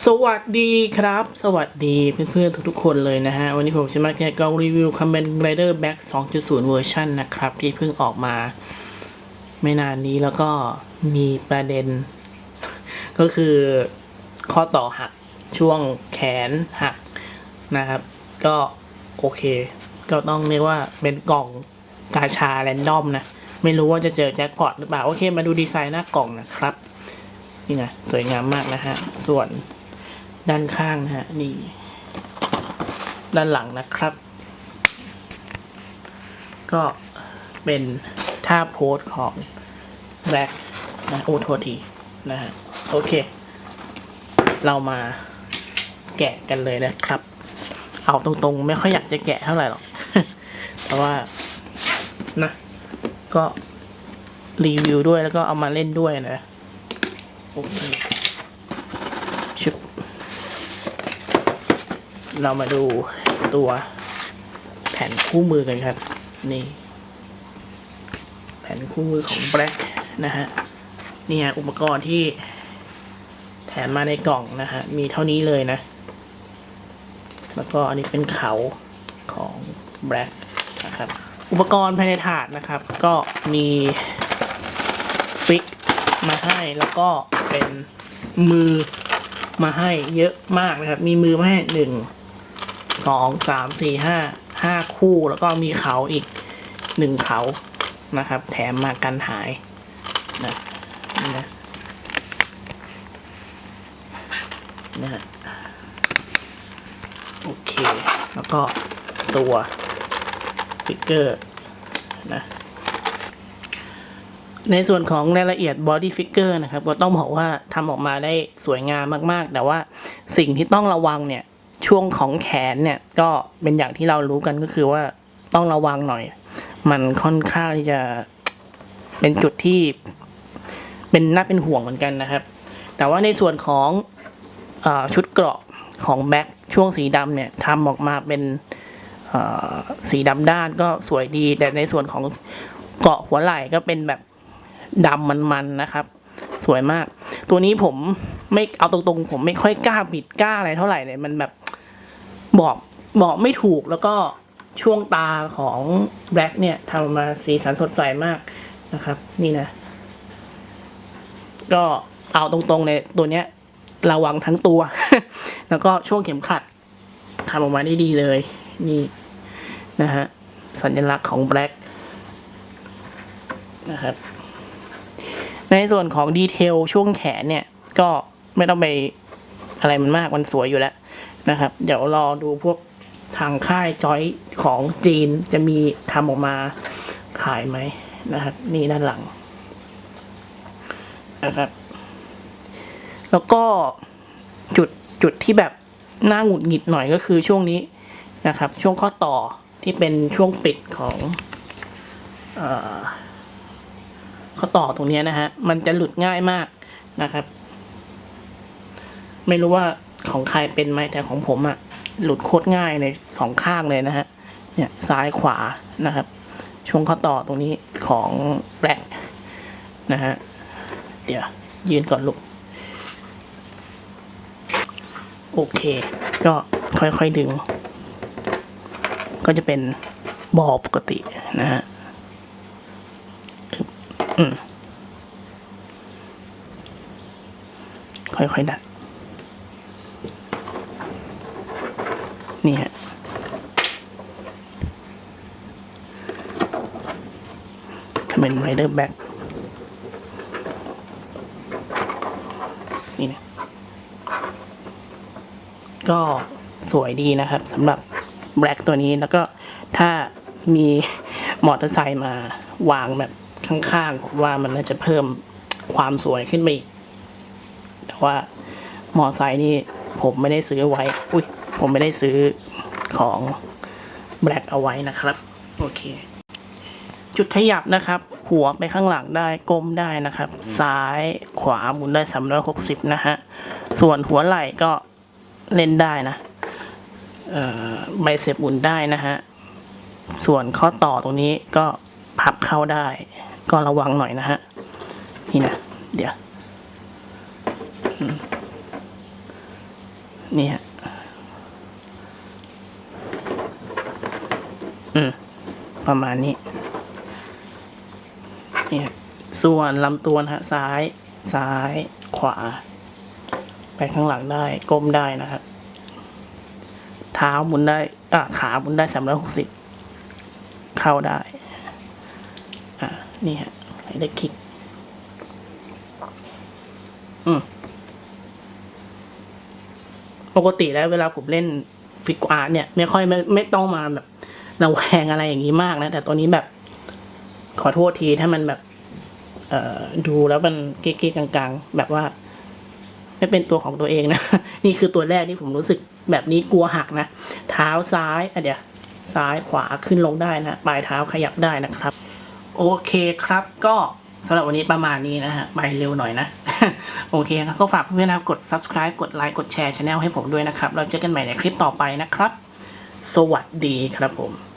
สวัสดีครับ สวัสดีเพื่อนๆทุกๆคนเลยนะฮะ วันนี้ผมจะมาแค่กองรีวิว Kamen Rider Back 2.0 เวอร์ชันนะครับ ที่เพิ่งออกมา ไม่นานนี้แล้วก็มีประเด็น ก็คือข้อต่อหักช่วงแขนหักนะครับ ก็โอเค ก็ต้องเรียกว่าเป็นกล่องกาชาแรนดอมนะ ไม่รู้ว่าจะเจอแจ็คพอตหรือเปล่า โอเค มาดูดีไซน์หน้ากล่องนะครับ นี่นะสวยงามมากนะฮะ ส่วน ด้านข้างนะฮะนี่ ด้านหลังนะครับ ก็เป็นท่าโพสของแบ็คนะโอโทษทีนะฮะโอเค เรามาแกะกันเลยนะครับ เอาตรงๆ ไม่ค่อยอยากจะแกะเท่าไหร่หรอก แต่ว่านะ ก็รีวิวด้วยแล้วก็เอามาเล่นด้วยนะ โอเคชุบ เรามาดูตัวแผ่นคู่มือกันครับ นี่ แผ่นคู่มือของ Black นะฮะนี่ฮะอุปกรณ์ที่แถมมาในกล่องนะฮะมีเท่านี้เลยนะ แล้วก็อันนี้เป็นเขาของ Black นะครับอุปกรณ์ภายในถาดนะครับ ก็มีฟิกมาให้แล้วก็เป็นมือมาให้เยอะมากนะครับ มีมือมาให้หนึ่ง สองสามสี่ห้าห้าคู่แล้วก็มีเขาอีกหนึ่งเขานะครับ แถมมากันหายนะนี่นะนะฮะโอเค แล้วก็ตัวฟิกเกอร์นะในส่วนของรายละเอียด body figure นะครับ ก็ต้องบอกว่าทำออกมาได้สวยงามมาก ๆ แต่ว่าสิ่งที่ต้องระวังเนี่ย ช่วงของแขนเนี่ยก็เป็นอย่างที่เรารู้กันก็คือว่าต้องระวังหน่อย มันค่อนข้างที่จะเป็นจุดที่เป็นน่าเป็นห่วงเหมือนกันนะครับ แต่ว่าในส่วนของอชุดเกราะของแบ็คช่วงสีดำเนี่ยทำออกมาเป็นสีดำด้านก็สวยดี แต่ในส่วนของเกราะหัวไหล่ก็เป็นแบบดำมันๆนะครับ สวยมาก ตัวนี้ผมไม่เอาตรงๆ ผมไม่ค่อยกล้าบิดกล้าอะไรเท่าไหร่เลยมันแบบ บอกบอกไม่ถูกแล้วก็ช่วงตาของแบล็กเนี่ยทำมาสีสันสดใสมากนะครับ นี่นะ ก็เอาตรงๆเลยตัวเนี้ย ระวังทั้งตัว แล้วก็ช่วงเข็มขัดทำออกมาได้ดีเลย นี่นะฮะ สัญลักษณ์ของแบล็กนะครับ ในส่วนของดีเทลช่วงแขนเนี่ย ก็ไม่ต้องไปอะไรมันมากมันสวยอยู่แล้ว นะครับ เดี๋ยวรอดูพวกทางค่ายจอยของจีนจะมีทำออกมาขายไหมนะครับ นี่ด้านหลังนะครับ แล้วก็จุดจุดที่แบบน่าหงุดหงิดหน่อยก็คือช่วงนี้นะครับ ช่วงข้อต่อที่เป็นช่วงปิดของอข้อต่อตรงนี้นะฮะ มันจะหลุดง่ายมากนะครับ ไม่รู้ว่า ของใครเป็นไหมแต่ของผมอะหลุดโคตรง่ายเลยสองข้างเลยนะฮะเนี่ยซ้ายขวานะครับ ช่วงข้อต่อตรงนี้ของแบล็กนะฮะเดี๋ยวยืนก่อนลูกโอเค ก็ค่อยๆดึง ก็จะเป็นบอปกตินะฮะอืมค่อยๆดัด นี่ฮะถ้าเป็นไรเดอร์แบ็กนี่นะ ก็สวยดีนะครับสำหรับแบล็กตัวนี้แล้วก็ถ้ามีมอเตอร์ไซค์มาวางแบบข้างๆผมว่ามันน่าจะเพิ่มความสวยขึ้นไปอีก แต่ว่ามอไซค์นี่ผมไม่ได้ซื้อไว้ อุ้ย ผมไม่ได้ซื้อของแบล็กเอาไว้นะครับ โอเค จุดขยับนะครับ หัวไปข้างหลังได้ก้มได้นะครับ ซ้ายขวาหมุนได้สามร้อยหกสิบนะฮะ ส่วนหัวไหล่ก็เล่นได้นะเอ่อใบเสพหมุนได้นะฮะ ส่วนข้อต่อตรงนี้ก็พับเข้าได้ ก็ระวังหน่อยนะฮะ นี่นะ เดี๋ยวนี่ฮะ อืม ประมาณนี้ เนี่ย ส่วนลำตัวนะฮะ ซ้าย ซ้าย ขวา ไปข้างหลังได้ ก้มได้นะครับ เท้าหมุนได้ อะขาหมุนได้สามร้อยหกสิบ เข้าได้ อะนี่ฮะ ให้ได้คลิก อืมปกติแล้วเวลาผมเล่นฟิกอาร์เนี่ย ไม่ค่อยไม่ไม่ต้องมาแบบ ระแวงอะไรอย่างนี้มากนะ แต่ตัวนี้แบบ ขอโทษทีถ้ามันแบบ เอ่อดูแล้วมันเก๊กๆกลางๆ แบบว่า ไม่เป็นตัวของตัวเองนะ นี่คือตัวแรกที่ผมรู้สึกแบบนี้กลัวหักนะ เท้าซ้ายอะเดี๋ยวซ้ายขวาขึ้นลงได้นะ ปลายเท้าขยับได้นะครับ โอเคครับก็สำหรับวันนี้ประมาณนี้นะฮะ ไปเร็วหน่อยนะ โอเคครับก็ฝากเพื่อนๆนะครับกด subscribe กดไลค์กดแชร์ช anel ให้ผมด้วยนะครับ เราเจอกันใหม่ในคลิปต่อไปนะครับ สวัสดีครับผม